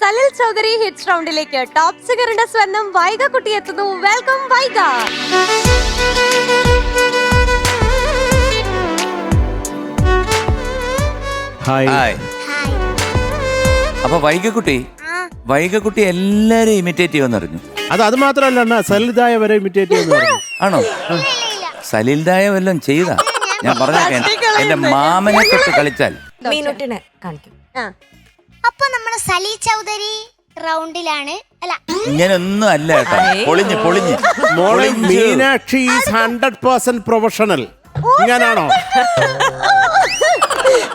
Salil Chowdhury hits റൗണ്ടിലേക്ക് top സിംഗറിന്റെ സ്വർണം വൈഗ കുട്ടി എത്തുന്നു. വെൽക്കം വൈഗ. ഹായ് അപ്പൊ വൈകക്കുട്ടി വൈകക്കുട്ടി എല്ലാരും ഇമിറ്റേറ്റ് ചെയ്യുമെന്നറിഞ്ഞു അത് അത് മാത്രമല്ല അണ്ണാ സലിതായ വരെ ഇമിറ്റേറ്റ് ചെയ്യുന്നു പറഞ്ഞു ആണോ സലിൽദായ വല്ലതും ചെയ്താ? ഞാൻ പറഞ്ഞ എന്റെ മാമനെ തൊട്ട് കളിച്ചാൽ. മീനുട്ടിനെ കാണിക്കും. ആ, അപ്പൊ നമ്മുടെ സലി ചൗധരി റൗണ്ടിലാണ് അല്ല. ഇങ്ങനൊന്നും അല്ല കേട്ടോ. പൊളിഞ്ഞ് പൊളിഞ്ഞ്. മോളെ Meenakshi is hundred percent professional. ഇങ്ങനാണോ?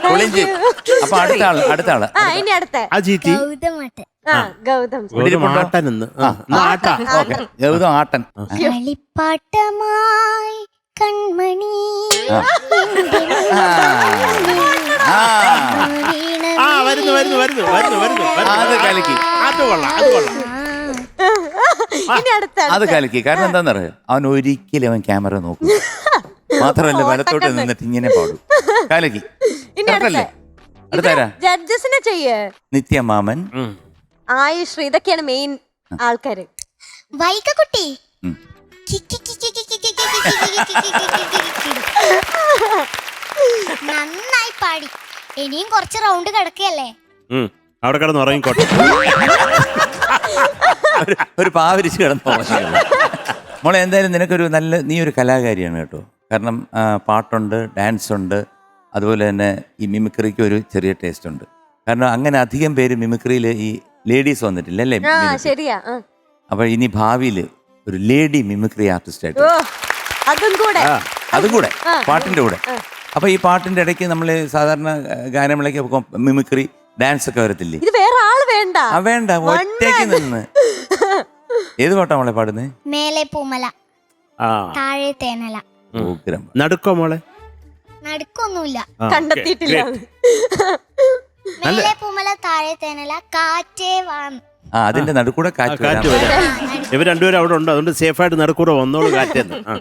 പൊളിഞ്ഞ്. അപ്പൊ അടുത്ത ആൾ അടുത്ത ആൾ. ആ ഇനി അടുത്ത. അജീറ്റി ഗൗതമട്ട് ആ ഗൗതം. ആട്ടൻ എന്ന്. ആട്ട. ഓക്കെ. ഗൗതം ആട്ടൻ. കളിപ്പാട്ടമായി കൺമണി ആ. ആ. വരുന്നു വരുന്നു വരുന്നു വരുന്നു. അത് കലക്കി അത് കൊള്ളാം അത് കൊള്ളാം ഇനി അടുത്ത അത് കലക്കി കാരണം എന്താണെന്നറിയോ അവൻ ഒരിക്കലും അവൻ ക്യാമറ നോക്കും മാത്രമല്ല വലത്തോട്ട് നിന്നിട്ട് ഇങ്ങനെ പാടും കലക്കി ഇനി? അടുത്ത അടുത്താരാ ജഡ്ജസിനെ ചെയ്യ നിത്യമാമൻ. ആയുഷ് ഇതൊക്കെയാണ് മെയിൻ ആൾക്കാര് വൈകക്കുട്ടി. നന്നായി പാടി ഇനിയും കുറച്ച് റൗണ്ട് കിടക്കുകയല്ലേ. അവിടെ കിടന്ന് ഉറങ്ങി ഒരു- ഒരു പാവരിച്ച് കിടന്നു മോളെ എന്തായാലും നിനക്കൊരു നല്ല നീ ഒരു കലാകാരിയാണ് കേട്ടോ. കാരണം ആ, പാട്ടുണ്ട് ഡാൻസ് ഉണ്ട് അതുപോലെ തന്നെ ഈ മിമിക്രിക്ക് ഒരു ചെറിയ ടേസ്റ്റ് ഉണ്ട് കാരണം അങ്ങനെ അധികം പേര് മിമിക്രിയിൽ ഈ ലേഡീസ് വന്നിട്ടില്ല അല്ലേ? ആ? ശരിയാ ആ. അപ്പൊ ഇനി ഭാവിയിൽ ഒരു ലേഡി മിമിക്രി ആർട്ടിസ്റ്റ് ആയിട്ട് ഓ അതും കൂടെ. അതും കൂടെ. പാട്ടിന്റെ കൂടെ. അപ്പൊ ഈ പാട്ടിന്റെ ഇടയ്ക്ക് നമ്മൾ സാധാരണ ഗാനമേളയ്ക്ക് മിമിക്രി ഡാൻസ് ഒക്കെ വരത്തില്ലേ? ഇത് വേറെ ആൾ വേണ്ട. ആ വേണ്ട. ഒറ്റയ്ക്ക് നിന്ന്. ഏത് പാട്ടാ മോളെ പാടുന്നത് മേലെ പൂമല ആ. താഴെ തേനല. ഉഗ്രം. നടുക്കോ മോളെ? നടുക്കൊന്നുമില്ല. ആ, കണ്ടെത്തിയിട്ടില്ല. great, great. മേലെ പൂമല താഴെ തേനല കാറ്റേ വാന്ന് ആ അതിന്റെ നടുക്കൂടെ ആ, കാറ്റ് കാറ്റ് വരാം. ഇവർ രണ്ടുപേരും അവിടെ ഉണ്ട്. അതുകൊണ്ട് സേഫായിട്ട് നടുക്കൂടെ വന്നോളൂ കാറ്റേന്ന്. ആ.